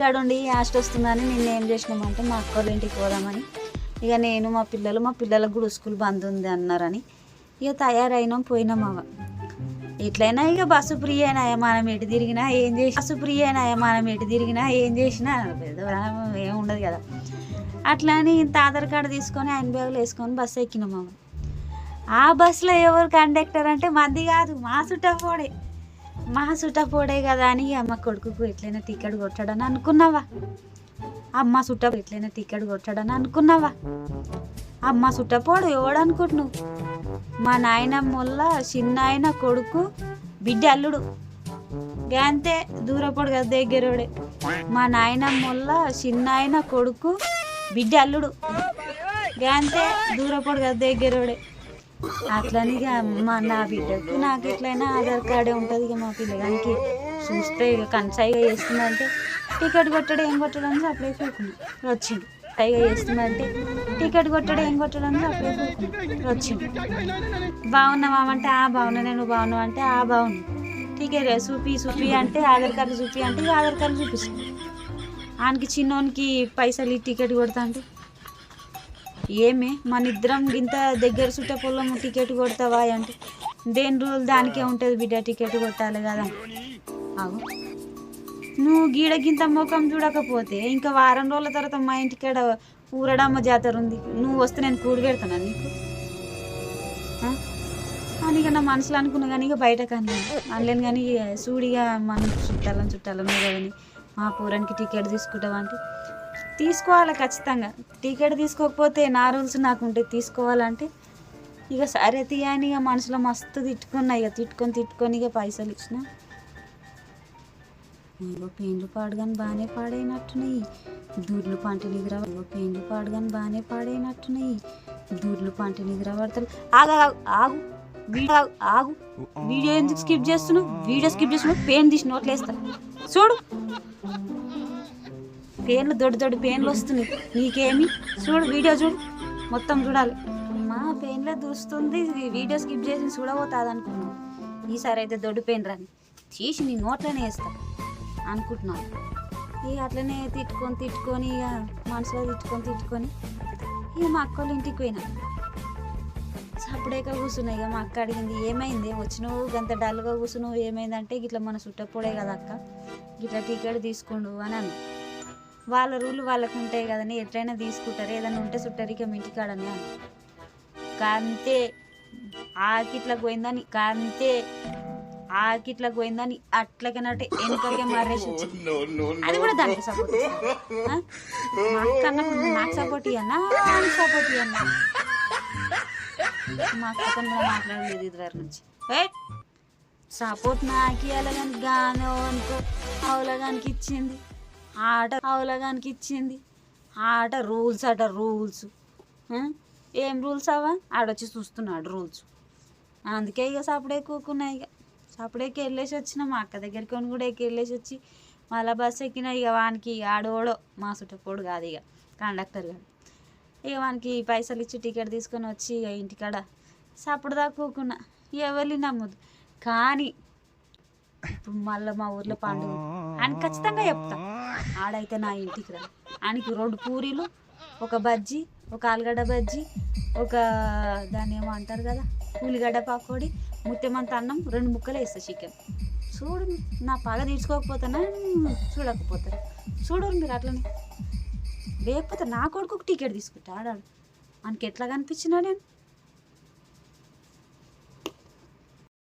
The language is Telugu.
ఇక్కడ ఉండి యాస్ట్ వస్తుందని నిన్న ఏం చేసినామంటే మా అక్క వాళ్ళ ఇంటికి పోదామని. ఇక నేను మా పిల్లలు మా పిల్లలకు కూడా స్కూల్ బంద్ ఉంది అన్నారని. ఇక తయారైనాం పోయినాం అవ. ఎట్లయినా ఇక బస్సు ఫ్రీ అయినా మనం ఎటు తిరిగినా ఏం చేసి బస్సు ఫ్రీ అయినా మనం ఎటు తిరిగినా ఏం చేసినా పెద్ద ఏం ఉండదు కదా. అట్లా అని ఇంత ఆధార్ కార్డు తీసుకొని ఆయన బ్యాగులు వేసుకొని బస్సు ఎక్కినాం అవ. ఆ బస్సులో ఎవరు కండక్టర్ అంటే మంది కాదు మా చుట్టపోడే మా సుట్టపోడే కదా అని అమ్మ కొడుకుకు ఎట్లయినా టికెట్ కొట్టాడని అనుకున్నావా? అమ్మ సుట్ట ఎట్లయినా టికెట్ కొట్టాడని అనుకున్నావా? అమ్మ సుట్టపోడు ఎవడు అనుకుంటున్నావు మా నాయనమ్మల్ల చిన్న ఆయన కొడుకు బిడ్డ అల్లుడు. గంతే దూరపడు కదా దగ్గరోడే. మా నాయనమ్మల్ల చిన్న ఆయన కొడుకు బిడ్డ అల్లుడు. అంతే దూరపడు కదా దగ్గరోడే. అట్లని ఇక మా నా బిడ్డకు నాకు ఎట్లయినా ఆధార్ కార్డే ఉంటుంది ఇక మా పిల్లగానికి. చూస్తే ఇక కన్సైగా చేస్తుందంటే టికెట్ కొట్టడం ఏం కొట్టడం అని అప్పుడే కూకున్నాం పైగా చేస్తుందంటే టికెట్ కొట్టడం ఏం కొట్టడం అని అప్పుడే కూకున్నాం వచ్చిండు. బాగున్నావా అంటే ఆ బాగున్నా నేను బాగున్నావు అంటే ఆ బాగున్నా. టికెట్ చూపి చూపి అంటే ఆధార్ కార్డు చూపి అంటే ఆధార్ కార్డు చూపిస్తాను ఆయనకి చిన్నోనికి పైసలు టికెట్ కొడతా అంటే ఏమే? మన ఇద్దరం ఇంత దగ్గర చుట్టపొలం టికెట్ కొడతావా అంటే? దేని రూల్ దానికే ఉంటుంది బిడ్డ టికెట్ కొట్టాలి కదా. అవు నువ్వు గీడ గింత ముఖం చూడకపోతే ఇంకా వారం రోజుల తర్వాత మా ఇంటికాడ ఊరడమ్మ జాతర ఉంది. నువ్వు వస్తే నేను కూడి పెడతానా నీకు? అని ఇక నా మనసులో అనుకున్నా కానీ ఇక బయట కానీ అనలేను కానీ ఇక సూడిగా మన చుట్టాలని చుట్టాలని కానీ మా పూరానికి టికెట్ తీసుకుంటావా అంటే? తీసుకోవాలి ఖచ్చితంగా. టికెట్ తీసుకోకపోతే నా రూల్స్ నాకు ఉంటే తీసుకోవాలంటే ఇక సరే తీయని ఇక మనసులో మస్తు తిట్టుకున్నా ఇక తిట్టుకొని తిట్టుకొని ఇక పైసలు ఇచ్చిన. ఇగో పెయింట్లు పాడుగాని బాగానే పాడైనట్టున్నాయి. దూర్లు పంట నిద్ర ఇగో పెయింట్లు పాడుగాని బాగానే పాడైనట్టున్నాయి. దూర్లు పంట నిద్ర పడతారు ఆగు ఆగు, ఆగు. వీడియో ఆగు, వీడియో ఎందుకు స్కిప్ చేస్తున్నావు? వీడియో స్కిప్ చేస్తున్నావు. పెయిన్ తీసి నోట్లేస్తా. చూడు. పేన్లు దొడ్డు దొడ్డు పేన్లు వస్తున్నాయి. నీకేమి? చూడు వీడియో చూడు. మొత్తం చూడాలి. మా పెయిన్లో దూస్తుంది. వీడియో స్కిప్ చేసి చూడబోతుంది అనుకున్నావు ఈసారి అయితే దొడ్డు పెయిన్ రాని. తీసి నీ నోట్లోనే వేస్తా అనుకుంటున్నాను. ఇక అట్లనే తిట్టుకొని తిట్టుకొని ఇక మనసులో తిట్టుకొని తిట్టుకొని ఇక మా అక్క వాళ్ళ ఇంటికి పోయినా. సప్పుడేక కూర్చున్నాయి ఇక మా అక్క అడిగింది ఏమైంది? వచ్చినావు? గంత డల్గా కూర్చున్నావు? ఏమైందంటే ఇట్లా మన చుట్టపోడే కదా అక్క. ఇట్లా టికెట్ తీసుకుండు అని అన్నా. వాళ్ళ రూల్ వాళ్ళకు ఉంటాయి కదని ఎట్లయినా తీసుకుంటారు. ఏదైనా ఉంటే చుట్టరిక ఇంటికాడని అని. కాంతే ఆకిట్లకు పోయిందని కాంతే ఆకిట్లకు పోయిందని అట్లకనట్టు వెనుకకే మారేసి వచ్చింది అది కూడా దానికి సపోర్ట్ మా అక్క అన్నప్పుడు నాకు సపోర్ట్ ఇవ్వన్నా నాకు సపోర్ట్ ఇవ్వన్నా మా అక్కతో కూడా మాట్లాడలేదు ఇదివరకు నుంచి. సపోర్ట్ నాకు ఇవ్వాలి కానీ గానో అనుకో అవలగానికి ఇచ్చింది. ఆట అవలగానికి ఇచ్చింది. ఆట రూల్స్ అట రూల్స్. ఏం రూల్స్ అవా ఆడొచ్చి చూస్తున్నాడు రూల్స్. అందుకే ఇక సపడే కూకున్నాయి ఇక సపడేకి వెళ్ళేసి వచ్చిన మా అక్క దగ్గరికి కొని కూడా ఎక్కి వెళ్ళేసి వచ్చి మళ్ళీ బస్సు ఎక్కిన ఇక వానికి ఆడోడో మా చుట్టపోడు కాదు ఇక కండక్టర్ కాదు ఇక వానికి పైసలు ఇచ్చి టికెట్ తీసుకొని వచ్చి ఇక ఇంటికాడ సప్పుడు దాకా కూకున్నా. ఎవరిని నమ్మదు కానీ ఇప్పుడు మళ్ళీ మా ఊర్లో పండుగ అని ఖచ్చితంగా చెప్తా. ఆడైతే నా ఇంటికి రా. ఆయనకి రెండు పూరీలు ఒక బజ్జీ ఒక ఆలుగడ్డ బజ్జీ ఒక దాన్ని ఏమో అంటారు కదా ఉల్లిగడ్డ పకోడి ముత్యమంత అన్నం రెండు ముక్కలు వేస్తా చికెన్. చూడు నా పగ తీసుకోకపోతానా చూడకపోతారు చూడరు మీరు అట్లనే. లేకపోతే నా కొడుకు టికెట్ తీసుకుంటా ఆడాడు మనకి ఎట్లా కనిపించినా నేను